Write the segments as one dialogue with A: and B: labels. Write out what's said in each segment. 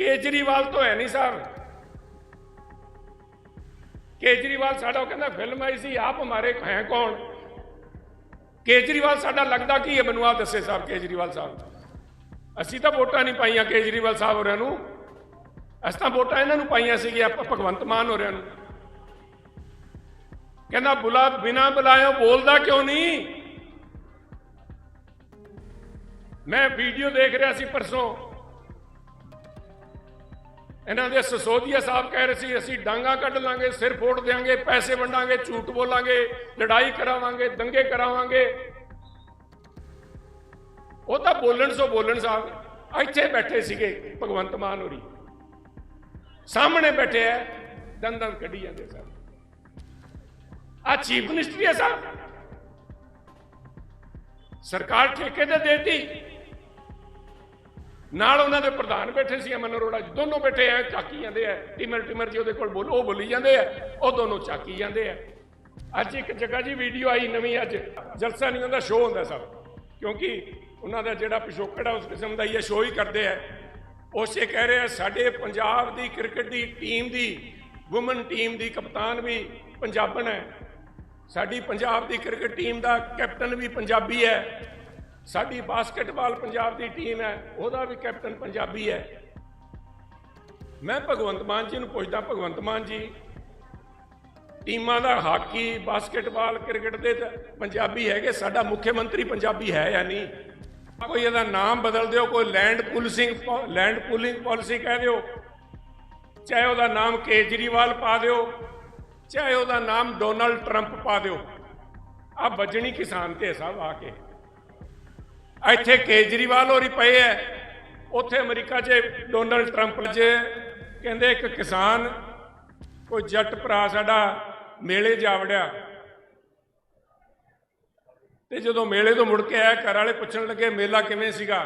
A: ਕੇਜਰੀਵਾਲ ਤੋਂ ਹੈ ਨਹੀਂ ਸਾਹਿਬ ਕੇਜਰੀਵਾਲ ਸਾਡਾ, ਉਹ ਕਹਿੰਦਾ, ਫਿਲਮ ਆਈ ਸੀ, ਆਪ ਹਮਾਰੇ ਹੈ ਕੌਣ? ਕੇਜਰੀਵਾਲ ਸਾਡਾ ਲੱਗਦਾ ਕੀ ਹੈ, ਮੈਨੂੰ ਆਪ ਦੱਸੇ ਸਾਹਿਬ ਕੇਜਰੀਵਾਲ ਸਾਹਿਬ। ਅਸੀਂ ਤਾਂ ਵੋਟਾਂ ਨਹੀਂ ਪਾਈਆਂ ਕੇਜਰੀਵਾਲ ਸਾਹਿਬ ਹੋਰਾਂ ਨੂੰ। ਅਸੀਂ ਤਾਂ ਵੋਟਾਂ ਇਹਨਾਂ ਨੂੰ ਪਾਈਆਂ ਸੀਗੀਆਂ, ਆਪਾਂ ਭਗਵੰਤ ਮਾਨ ਹੋਰਿਆਂ ਨੂੰ। ਕਹਿੰਦਾ, ਬੁਲਾ, ਬਿਨਾ ਬੁਲਾਇਓ ਬੋਲਦਾ ਕਿਉਂ ਨਹੀਂ? ਮੈਂ ਵੀਡੀਓ ਦੇਖ ਰਿਹਾ ਸੀ ਪਰਸੋਂ। ਇਹਨਾਂ ਦੇ ਸਸੋਦੀਆ ਸਾਹਿਬ ਕਹਿ ਰਹੇ ਸੀ, ਅਸੀਂ ਡਾਂਗਾ ਕੱਢ ਲਾਂਗੇ, ਸਿਰ ਫੋੜ ਦੇਾਂਗੇ ਪੈਸੇ ਵੰਡਾਂਗੇ, ਝੂਠ ਬੋਲਾਂਗੇ, ਲੜਾਈ ਕਰਾਵਾਂਗੇ, ਦੰਗੇ ਕਰਾਵਾਂਗੇ। ਉਹ ਤਾਂ ਬੋਲਣ ਸੋ ਬੋਲਣ ਸਾਹਿਬ, ਇੱਥੇ ਬੈਠੇ ਸੀਗੇ ਭਗਵੰਤ ਮਾਨ ਹੋਰੀ। ਸਾਹਮਣੇ ਬੈਠੇ ਐ ਦੰਦਾਂ ਕੱਢੀ ਜਾਂਦੇ ਸਰ ਆ ਚੀਫ ਮਿਨਿਸਟਰੀ ਹੈ ਸਾਹਿਬ। ਸਰਕਾਰ ਠੇਕੇ ਤੇ ਦੇਤੀ। ਨਾਲ ਉਹਨਾਂ ਦੇ ਪ੍ਰਧਾਨ ਬੈਠੇ ਸੀ, ਅਮਨ ਅਰੋੜਾ ਜੀ। ਦੋਨੋਂ ਬੈਠੇ ਐ, ਚਾਕੀ ਜਾਂਦੇ ਐ। ਟਿਮਰ ਟਿਮਰ ਜੀ ਉਹਦੇ ਕੋਲ ਬੋਲੋ, ਉਹ ਬੋਲੀ ਜਾਂਦੇ ਐ। ਉਹ ਦੋਨੋਂ ਚਾਕੀ ਜਾਂਦੇ ਐ। ਅੱਜ ਇੱਕ ਜਗ੍ਹਾ ਜੀ ਵੀਡੀਓ ਆਈ ਨਵੀਂ ਅੱਜ। ਜਲਸਾ ਨਹੀਂ ਹੁੰਦਾ ਸ਼ੋਅ ਹੁੰਦਾ ਸਭ। ਕਿਉਂਕਿ ਉਹਨਾਂ ਦਾ ਜਿਹੜਾ ਪਿਛੋਕੜ ਆ, ਉਸ ਕਿਸਮ ਦਾ ਹੀ ਹੈ ਸ਼ੋਅ ਹੀ ਕਰਦੇ ਐ। ਉਸੇ ਕਹਿ ਰਿਹਾ ਸਾਡੇ ਪੰਜਾਬ ਦੀ ਕ੍ਰਿਕਟ ਦੀ ਟੀਮ ਦੀ ਔਮਨ ਟੀਮ ਦੀ ਕਪਤਾਨ ਵੀ ਪੰਜਾਬਣ ਹੈ ਸਾਡੀ ਪੰਜਾਬ ਦੀ ਕ੍ਰਿਕਟ ਟੀਮ ਦਾ ਕੈਪਟਨ ਵੀ ਪੰਜਾਬੀ ਹੈ ਸਾਡੀ ਬਾਸਕਟਬਾਲ ਪੰਜਾਬ ਦੀ ਟੀਮ ਹੈ, ਉਹਦਾ ਵੀ ਕੈਪਟਨ ਪੰਜਾਬੀ ਹੈ। ਮੈਂ ਭਗਵੰਤ ਮਾਨ ਜੀ ਨੂੰ ਪੁੱਛਦਾ, ਭਗਵੰਤ ਮਾਨ ਜੀ, ਟੀਮਾਂ ਦਾ ਹਾਕੀ, ਬਾਸਕਟਬਾਲ, ਕ੍ਰਿਕਟ ਦੇ ਤਾਂ ਪੰਜਾਬੀ ਹੈਗੇ, ਸਾਡਾ ਮੁੱਖ ਮੰਤਰੀ ਪੰਜਾਬੀ ਹੈ ਜਾਂ ਨਹੀਂ? ਕੋਈ ਇਹਦਾ ਨਾਮ ਬਦਲ ਦਿਓ, ਕੋਈ land policing land pooling policy ਕਹਿ ਦਿਓ। ਚਾਹੇ ਉਹਦਾ ਨਾਮ ਕੇਜਰੀਵਾਲ ਪਾ ਦਿਓ, ਚਾਹੇ ਉਹਦਾ ਨਾਮ ਡੋਨਲਡ ਟਰੰਪ ਪਾ ਦਿਓ। ਆ ਵੱਜਣੀ ਕਿਸਾਨ ਤੇ ਸਭ ਆ ਕੇ। ਇੱਥੇ ਕੇਜਰੀਵਾਲ ਹੋਰੀ ਪਏ ਐ। ਉੱਥੇ ਅਮਰੀਕਾ 'ਚ ਡੋਨਲਡ ਟਰੰਪ 'ਚ ਕਹਿੰਦੇ ਇੱਕ ਕਿਸਾਨ, ਕੋਈ ਜੱਟ ਭਰਾ ਸਾਡਾ ਮੇਲੇ ਜਾ ਵੜਿਆ। ਤੇ ਜਦੋਂ ਮੇਲੇ ਤੋਂ ਮੁੜ ਕੇ ਆਇਆ, ਘਰ ਵਾਲੇ ਪੁੱਛਣ ਲੱਗੇ, ਮੇਲਾ ਕਿਵੇਂ ਸੀਗਾ?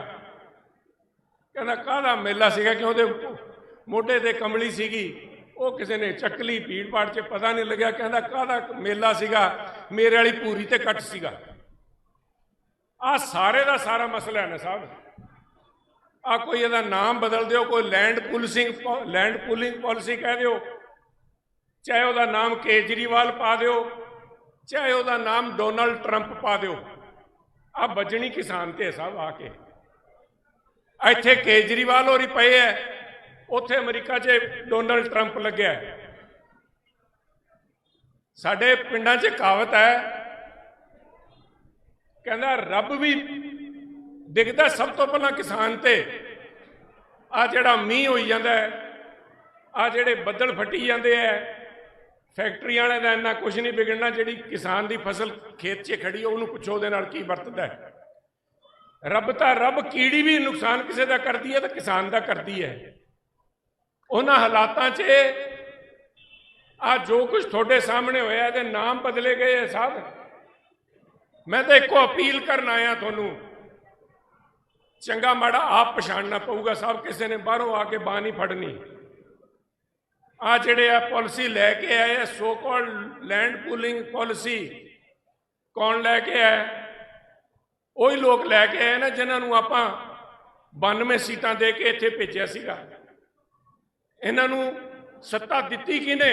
A: ਕਹਿੰਦਾ, ਕਾਹਦਾ ਮੇਲਾ ਸੀਗਾ? ਕਿ ਉਹਦੇ ਮੋਢੇ ਤੇ ਕਮਲੀ ਸੀਗੀ। ਉਹ ਕਿਸੇ ਨੇ ਚੱਕਲੀ ਭੀੜ ਭਾੜ 'ਚ ਪਤਾ ਨਹੀਂ ਲੱਗਿਆ। ਕਹਿੰਦਾ, ਕਾਹਦਾ ਮੇਲਾ ਸੀਗਾ? ਮੇਰੇ ਵਾਲੀ ਪੂਰੀ ਤੇ ਕੱਟ ਸੀਗਾ। ਆ ਸਾਰੇ ਦਾ ਸਾਰਾ ਮਸਲਾ ਹੈ ਨਾ ਸਾਹਿਬ। ਆ ਕੋਈ ਇਹਦਾ ਨਾਮ ਬਦਲ ਦਿਓ, ਕੋਈ land policing land pooling policy ਕਹਿ ਦਿਓ। ਚਾਹੇ ਉਹਦਾ ਨਾਮ ਕੇਜਰੀਵਾਲ ਪਾ ਦਿਓ, ਚਾਹੇ ਉਹਦਾ ਨਾਮ ਡੋਨਲਡ ਟਰੰਪ ਪਾ ਦਿਓ। ਆ ਵੱਜਣੀ ਕਿਸਾਨ ਤੇ ਸਭ ਆ ਕੇ। ਇੱਥੇ ਕੇਜਰੀਵਾਲ ਹੋਰੀ ਪਏ ਐ, ਉੱਥੇ ਅਮਰੀਕਾ 'ਚ ਡੋਨਲਡ ਟਰੰਪ ਲੱਗਿਆ। ਸਾਡੇ ਪਿੰਡਾਂ 'ਚ ਕਹਾਵਤ ਹੈ ਕਹਿੰਦਾ, ਰੱਬ ਵੀ ਦਿਖਦਾ ਸਭ ਤੋਂ ਪਹਿਲਾਂ ਕਿਸਾਨ ਤੇ। ਆ ਜਿਹੜਾ ਮੀਂਹ ਹੋਈ ਜਾਂਦਾ ਹੈ, ਆ ਜਿਹੜੇ ਬੱਦਲ ਫਟੀ ਜਾਂਦੇ ਐ ਫੈਕਟਰੀ ਵਾਲਿਆਂ ਦਾ ਇੰਨਾ ਕੁਝ ਨਹੀਂ ਵਿਗੜਨਾ, ਜਿਹੜੀ ਕਿਸਾਨ ਦੀ ਫਸਲ ਖੇਤ 'ਚ ਖੜੀ ਉਹਨੂੰ ਪੁੱਛੋ ਉਹਦੇ ਨਾਲ ਕੀ ਵਰਤਦਾ ਰੱਬ ਤਾਂ ਰੱਬ ਕੀੜੀ ਵੀ ਨੁਕਸਾਨ ਕਿਸੇ ਦਾ ਕਰਦੀ ਹੈ ਤਾਂ ਕਿਸਾਨ ਦਾ ਕਰਦੀ ਹੈ। ਉਹਨਾਂ ਹਾਲਾਤਾਂ 'ਚ ਆ ਜੋ ਕੁਝ ਤੁਹਾਡੇ ਸਾਹਮਣੇ ਹੋਇਆ, ਇਹਦੇ ਨਾਮ ਬਦਲੇ ਗਏ ਹੈ, ਸਾਹਿਬ। ਮੈਂ ਤਾਂ ਇੱਕੋ ਅਪੀਲ ਕਰਨ ਆਇਆ ਤੁਹਾਨੂੰ। ਚੰਗਾ ਮਾੜਾ ਆਪ ਪਛਾਣਨਾ ਪਊਗਾ, ਸਭ ਕਿਸੇ ਨੇ ਬਾਹਰੋਂ ਆ ਕੇ ਬਾਹ ਨਹੀਂ ਫੜਨੀ। ਆ ਜਿਹੜੇ ਆ ਪਾਲਿਸੀ ਲੈ ਕੇ ਆਏ ਆ so called land pooling policy, ਕੌਣ ਲੈ ਕੇ ਆਇਆ? ਉਹੀ ਲੋਕ ਲੈ ਕੇ ਆਏ ਨਾ ਜਿਨ੍ਹਾਂ ਨੂੰ ਆਪਾਂ 92 ਸੀਟਾਂ ਦੇ ਕੇ ਇੱਥੇ ਭੇਜਿਆ ਸੀਗਾ। ਇਹਨਾਂ ਨੂੰ ਸੱਤਾ ਦਿੱਤੀ ਕਿਨੇ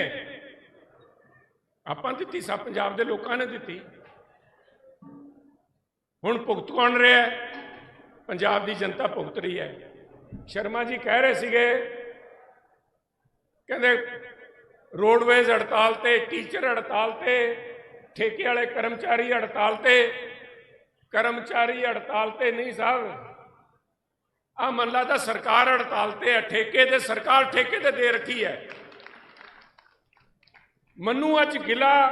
A: ਆਪਾਂ ਦਿੱਤੀ ਸਭ ਪੰਜਾਬ ਦੇ ਲੋਕਾਂ ਨੇ ਦਿੱਤੀ। ਹੁਣ ਭੁਗਤ ਕੌਣ ਰਿਹਾ ਪੰਜਾਬ ਦੀ ਜਨਤਾ ਭੁਗਤ ਰਹੀ ਹੈ। ਸ਼ਰਮਾ ਜੀ ਕਹਿ ਰਹੇ ਸੀਗੇ, ਕਹਿੰਦੇ ਰੋਡਵੇਜ਼ ਹੜਤਾਲ ਤੇ, ਟੀਚਰ ਹੜਤਾਲ ਤੇ, ਠੇਕੇ ਵਾਲੇ ਕਰਮਚਾਰੀ ਹੜਤਾਲ ਤੇ, ਕਰਮਚਾਰੀ ਹੜਤਾਲ ਤੇ ਨਹੀਂ ਸਾਹਿਬ। ਆ ਮੰਨ ਤਾਂ ਸਰਕਾਰ ਹੜਤਾਲ ਤੇ ਹੈ, ਠੇਕੇ ਤੇ ਸਰਕਾਰ ਠੇਕੇ ਤੇ ਦੇ ਰੱਖੀ ਹੈ। ਮੰਨੂ ਅੱਜ ਗਿਲਾ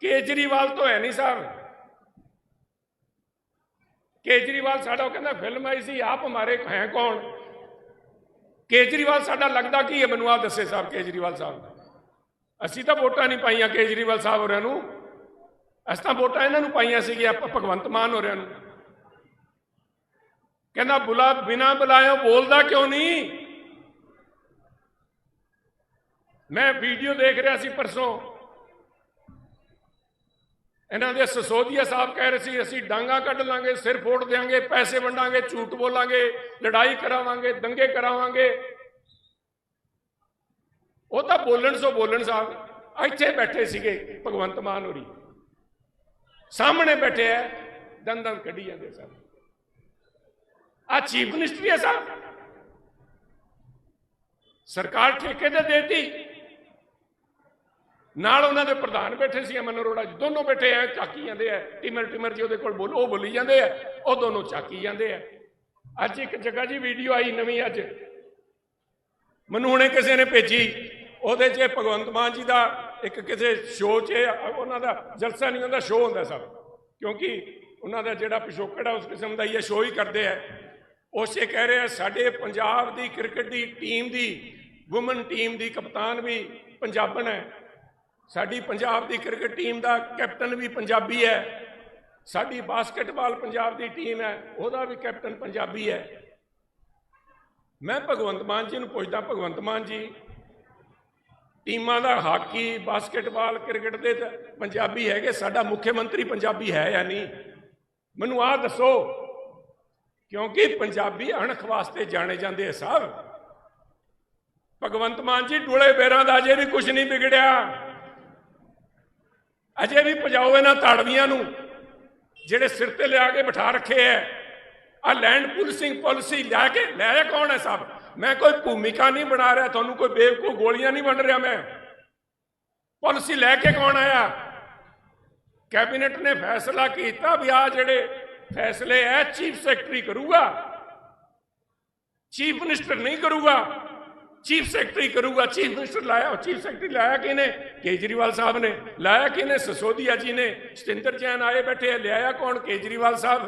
A: ਕੇਜਰੀਵਾਲ ਤੋਂ ਹੈ ਨਹੀਂ ਸਾਹਿਬ। ਕੇਜਰੀਵਾਲ ਸਾਡਾ, ਉਹ ਕਹਿੰਦਾ, ਫਿਲਮ ਆਈ ਸੀ, ਆਪ ਹਮਾਰੇ ਹੈ ਕੌਣ? ਕੇਜਰੀਵਾਲ ਸਾਡਾ ਲੱਗਦਾ ਕੀ ਹੈ? ਮੈਨੂੰ ਆਪ ਦੱਸੇ ਸਾਹਿਬ ਕੇਜਰੀਵਾਲ ਸਾਹਿਬ ਅਸੀਂ ਤਾਂ ਵੋਟਾਂ ਨਹੀਂ ਪਾਈਆਂ ਕੇਜਰੀਵਾਲ ਸਾਹਿਬ ਹੋਰਿਆਂ ਨੂੰ। ਅਸੀਂ ਤਾਂ ਵੋਟਾਂ ਇਹਨਾਂ ਨੂੰ ਪਾਈਆਂ ਸੀਗੀਆਂ, ਆਪਾਂ ਭਗਵੰਤ ਮਾਨ ਹੋਰਿਆਂ ਨੂੰ। ਕਹਿੰਦਾ, ਬੁਲਾ, ਬਿਨਾ ਬੁਲਾਇਓ ਬੋਲਦਾ ਕਿਉਂ ਨਹੀਂ? ਮੈਂ ਵੀਡੀਓ ਦੇਖ ਰਿਹਾ ਸੀ ਪਰਸੋਂ। ਇਹਨਾਂ ਦੇ ਸਸੋਦੀਆ ਸਾਹਿਬ ਕਹਿ ਰਹੇ ਸੀ, ਅਸੀਂ ਡਾਂਗਾ ਕੱਢ ਲਾਂਗੇ, ਸਿਰ ਫੋੜ ਦੇਾਂਗੇ ਪੈਸੇ ਵੰਡਾਂਗੇ, ਝੂਠ ਬੋਲਾਂਗੇ, ਲੜਾਈ ਕਰਾਵਾਂਗੇ, ਦੰਗੇ ਕਰਾਵਾਂਗੇ। ਉਹ ਤਾਂ ਬੋਲਣ ਸੋ ਬੋਲਣ ਸਾਹਿਬ, ਇੱਥੇ ਬੈਠੇ ਸੀਗੇ ਭਗਵੰਤ ਮਾਨ ਹੋਰੀ। ਸਾਹਮਣੇ ਬੈਠੇ ਐ ਦੰਦ ਕੱਢੀ ਜਾਂਦੇ ਸਨ ਆ ਚੀਫ ਮਿਨਿਸਟਰੀ ਹੈ ਸਾਹਿਬ ਸਰਕਾਰ ਠੇਕੇ ਤੇ ਦੇਤੀ। ਨਾਲ ਉਹਨਾਂ ਦੇ ਪ੍ਰਧਾਨ ਬੈਠੇ ਸੀ, ਅਮਨ ਅਰੋੜਾ ਜੀ। ਦੋਨੋਂ ਬੈਠੇ ਐ, ਚਾਕੀ ਜਾਂਦੇ ਐ। ਟਿਮਰ ਟਿਮਰ ਜੀ ਉਹਦੇ ਕੋਲ ਬੋਲ ਉਹ ਬੋਲੀ ਜਾਂਦੇ ਐ। ਉਹ ਦੋਨੋਂ ਚਾਕੀ ਜਾਂਦੇ ਐ। ਅੱਜ ਇੱਕ ਜਗ੍ਹਾ ਜੀ ਵੀਡੀਓ ਆਈ ਨਵੀਂ ਅੱਜ। ਮੈਨੂੰ ਹੁਣੇ ਕਿਸੇ ਨੇ ਭੇਜੀ। ਉਹਦੇ 'ਚ ਭਗਵੰਤ ਮਾਨ ਜੀ ਦਾ ਇੱਕ ਕਿਸੇ ਸ਼ੋਅ 'ਚ ਉਹਨਾਂ ਦਾ ਜਲਸਾ ਨਹੀਂ ਹੁੰਦਾ ਸ਼ੋਅ ਹੁੰਦਾ ਸਭ। ਕਿਉਂਕਿ ਉਹਨਾਂ ਦਾ ਜਿਹੜਾ ਪਿਛੋਕੜ ਹੈ ਉਸ ਕਿਸਮ ਦਾ ਹੀ ਹੈ ਸ਼ੋਅ ਹੀ ਕਰਦੇ ਆ ਉਸੇ ਕਹਿ ਰਹੇ ਆ ਸਾਡੇ ਪੰਜਾਬ ਦੀ ਕ੍ਰਿਕਟ ਦੀ ਟੀਮ ਦੀ ਔਮਨ ਟੀਮ ਦੀ ਕਪਤਾਨ ਵੀ ਪੰਜਾਬਣ ਹੈ ਸਾਡੀ ਪੰਜਾਬ ਦੀ ਕ੍ਰਿਕਟ ਟੀਮ ਦਾ ਕੈਪਟਨ ਵੀ ਪੰਜਾਬੀ ਹੈ। ਸਾਡੀ ਬਾਸਕਟਬਾਲ ਪੰਜਾਬ ਦੀ ਟੀਮ ਹੈ, ਉਹਦਾ ਵੀ ਕੈਪਟਨ ਪੰਜਾਬੀ ਹੈ। ਮੈਂ ਭਗਵੰਤ ਮਾਨ ਜੀ ਨੂੰ ਪੁੱਛਦਾ, ਭਗਵੰਤ ਮਾਨ ਜੀ, ਟੀਮਾਂ ਦਾ ਹਾਕੀ, ਬਾਸਕਟਬਾਲ, ਕ੍ਰਿਕਟ ਦੇ ਤਾਂ ਪੰਜਾਬੀ ਹੈਗੇ, ਸਾਡਾ ਮੁੱਖ ਮੰਤਰੀ ਪੰਜਾਬੀ ਹੈ ਜਾਂ ਨਹੀਂ? ਮੈਨੂੰ ਆਹ ਦੱਸੋ, ਕਿਉਂਕਿ ਪੰਜਾਬੀ ਅਣਖ ਵਾਸਤੇ ਜਾਣੇ ਜਾਂਦੇ ਆ ਸਾਹਿਬ ਭਗਵੰਤ ਮਾਨ ਜੀ, ਡੋਲੇ ਬੇਰਾਂ ਦਾ ਅਜੇ ਵੀ ਕੁਝ ਨਹੀਂ ਵਿਗੜਿਆ। ਅਜੇ ਵੀ ਪਜਾਓ ਇਹਨਾਂ ਤਾੜਵੀਆਂ ਨੂੰ, ਜਿਹੜੇ ਸਿਰ ਤੇ ਲਿਆ ਕੇ ਬਿਠਾ ਰੱਖੇ ਐ। ਆ ਲੈਂਡ ਪੁਲਿਸਿੰਗ ਪਾਲਿਸੀ ਲੈ ਕੇ, ਲੈ ਕੌਣ ਹੈ ਸਾਹਿਬ ਮੈਂ ਕੋਈ ਭੂਮਿਕਾ ਨਹੀਂ ਬਣਾ ਰਿਹਾ, ਤੁਹਾਨੂੰ ਕੋਈ ਬੇਵਕੂਫ ਗੋਲੀਆਂ ਨਹੀਂ ਵੰਡ ਰਿਹਾ ਮੈਂ। ਪਾਲਿਸੀ ਲੈ ਕੇ ਕੌਣ ਆਇਆ? ਕੈਬਨਿਟ ਨੇ ਫੈਸਲਾ ਕੀਤਾ ਵੀ ਆ ਜਿਹੜੇ ਫੈਸਲੇ ਐ, ਚੀਫ ਸੈਕਟਰੀ ਕਰੂਗਾ, ਚੀਫ ਮਿਨਿਸਟਰ ਨਹੀਂ ਕਰੂਗਾ। ਚੀਫ ਸੈਕਟਰੀ ਕਰੂਗਾ ਚੀਫ ਮਿਨਿਸਟਰ ਲਾਇਆ ਚੀਫ ਸੈਕਟਰੀ ਲਾਇਆ ਕਿਨੇ ਕੇਜਰੀਵਾਲ ਸਾਹਿਬ ਨੇ। ਲਾਇਆ ਕਿਨੇ ਸਸੋਦੀਆ ਜੀ ਨੇ। ਸਤਿੰਦਰ ਜੈਨ ਆਏ ਬੈਠੇ ਆ, ਲਿਆਇਆ ਕੌਣ? ਕੇਜਰੀਵਾਲ ਸਾਹਿਬ।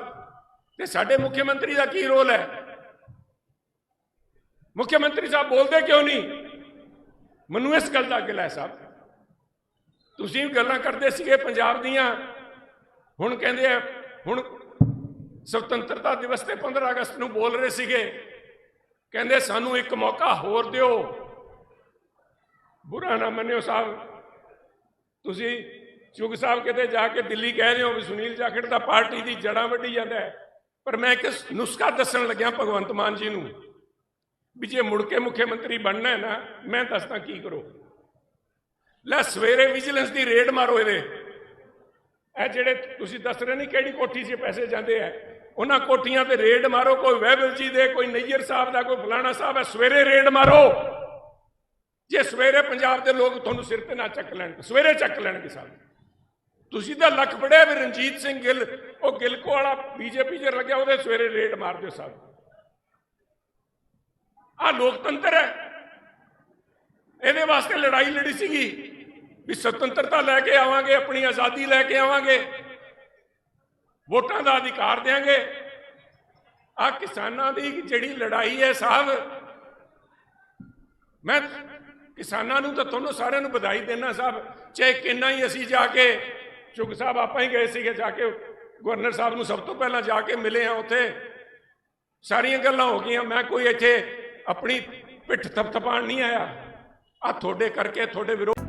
A: ਤੇ ਸਾਡੇ ਮੁੱਖ ਮੰਤਰੀ ਦਾ ਕੀ ਰੋਲ ਹੈ? ਮੁੱਖ ਮੰਤਰੀ ਸਾਹਿਬ ਬੋਲਦੇ ਕਿਉਂ ਨਹੀਂ? ਮੈਨੂੰ ਇਸ ਗੱਲ ਦਾ ਗਿਲਾ ਹੈ ਸਾਹਿਬ। ਤੁਸੀਂ ਗੱਲਾਂ ਕਰਦੇ ਸੀਗੇ ਪੰਜਾਬ ਦੀਆਂ। ਹੁਣ ਕਹਿੰਦੇ ਆ ਹੁਣ ਸੁਤੰਤਰਤਾ ਦਿਵਸ ਤੇ 15 ਅਗਸਤ ਨੂੰ ਬੋਲ ਰਹੇ ਸੀਗੇ। ਕਹਿੰਦੇ, ਸਾਨੂੰ ਇੱਕ ਮੌਕਾ ਹੋਰ ਦਿਓ। ਬੁਰਾ ਨਾ ਮੰਨਿਓ ਸਾਹਿਬ। ਤੁਸੀਂ ਚੁਗ ਸਾਹਿਬ ਕਿਤੇ ਜਾ ਕੇ ਦਿੱਲੀ ਕਹਿ ਰਹੇ ਹੋ ਵੀ ਸੁਨੀਲ ਜਾਖੜ ਦਾ ਪਾਰਟੀ ਦੀ ਜੜਾਂ ਵੱਢੀ ਜਾਂਦਾ ਹੈ। ਪਰ ਮੈਂ ਇੱਕ ਨੁਸਖਾ ਦੱਸਣ ਲੱਗਿਆ ਭਗਵੰਤ ਮਾਨ ਜੀ ਨੂੰ ਵੀ ਜੇ ਮੁੜ ਕੇ ਮੁੱਖ ਮੰਤਰੀ ਬਣਨਾ ਹੈ ਨਾ, ਮੈਂ ਦੱਸਦਾ ਕੀ ਕਰੋ। ਲੈ ਸਵੇਰੇ ਵਿਜੀਲੈਂਸ ਦੀ ਰੇਡ ਮਾਰੋ ਇਹਦੇ। ਇਹ ਜਿਹੜੇ ਤੁਸੀਂ ਦੱਸ ਰਹੇ ਨਹੀਂ ਕਿਹੜੀ ਕੋਠੀ 'ਚ ਪੈਸੇ ਜਾਂਦੇ ਆ ਉਹਨਾਂ ਕੋਠੀਆਂ ਤੇ ਰੇਡ ਮਾਰੋ, ਕੋਈ ਵਹਿਬਲ ਜੀ ਦੇ, ਕੋਈ ਨਈਅਰ ਸਾਹਿਬ ਦਾ, ਕੋਈ ਫਲਾਣਾ ਸਾਹਿਬ ਹੈ, ਸਵੇਰੇ ਰੇਡ ਮਾਰੋ। ਜੇ ਸਵੇਰੇ ਪੰਜਾਬ ਦੇ ਲੋਕ ਤੁਹਾਨੂੰ ਸਿਰ ਤੇ ਨਾ ਚੱਕ ਲੈਣ, ਸਵੇਰੇ ਚੱਕ ਲੈਣਗੇ ਸਾਹਿਬ ਤੁਸੀਂ ਤਾਂ ਲੱਖ ਪੜਿਆ ਵੀ ਰਣਜੀਤ ਸਿੰਘ ਗਿੱਲ, ਉਹ ਗਿਲਕੋ ਵਾਲਾ ਬੀਜੇਪੀ 'ਚ ਲੱਗਿਆ, ਉਹਦੇ ਸਵੇਰੇ ਰੇਡ ਮਾਰ ਦਿਓ ਸਾਹਿਬ ਆ ਲੋਕਤੰਤਰ ਹੈ। ਇਹਦੇ ਵਾਸਤੇ ਲੜਾਈ ਲੜੀ ਸੀਗੀ ਵੀ ਸੁਤੰਤਰਤਾ ਲੈ ਕੇ ਆਵਾਂਗੇ, ਆਪਣੀ ਆਜ਼ਾਦੀ ਲੈ ਕੇ ਆਵਾਂਗੇ। ਵੋਟਾਂ ਦਾ ਅਧਿਕਾਰ ਦੇਾਂਗੇ ਆ ਕਿਸਾਨਾਂ ਦੀ ਜਿਹੜੀ ਲੜਾਈ ਹੈ ਸਾਹਿਬ, ਮੈਂ ਕਿਸਾਨਾਂ ਨੂੰ ਤਾਂ ਤੁਹਾਨੂੰ ਸਾਰਿਆਂ ਨੂੰ ਵਧਾਈ ਦੇਣਾ ਸਾਹਿਬ, ਚਾਹੇ ਕਿੰਨਾ ਹੀ ਅਸੀਂ ਜਾ ਕੇ ਚੁਗ ਸਾਹਿਬ ਆਪਾਂ ਹੀ ਗਏ ਸੀਗੇ, ਜਾ ਕੇ ਗਵਰਨਰ ਸਾਹਿਬ ਨੂੰ ਸਭ ਤੋਂ ਪਹਿਲਾਂ ਜਾ ਕੇ ਮਿਲੇ ਆ ਉੱਥੇ। ਸਾਰੀਆਂ ਗੱਲਾਂ ਹੋ ਗਈਆਂ, ਮੈਂ ਕੋਈ ਇੱਥੇ ਆਪਣੀ ਪਿੱਠ ਥਪਥਪਾਣ ਨਹੀਂ ਆਇਆ। ਆ ਤੁਹਾਡੇ ਕਰਕੇ, ਤੁਹਾਡੇ ਵਿਰੋਧ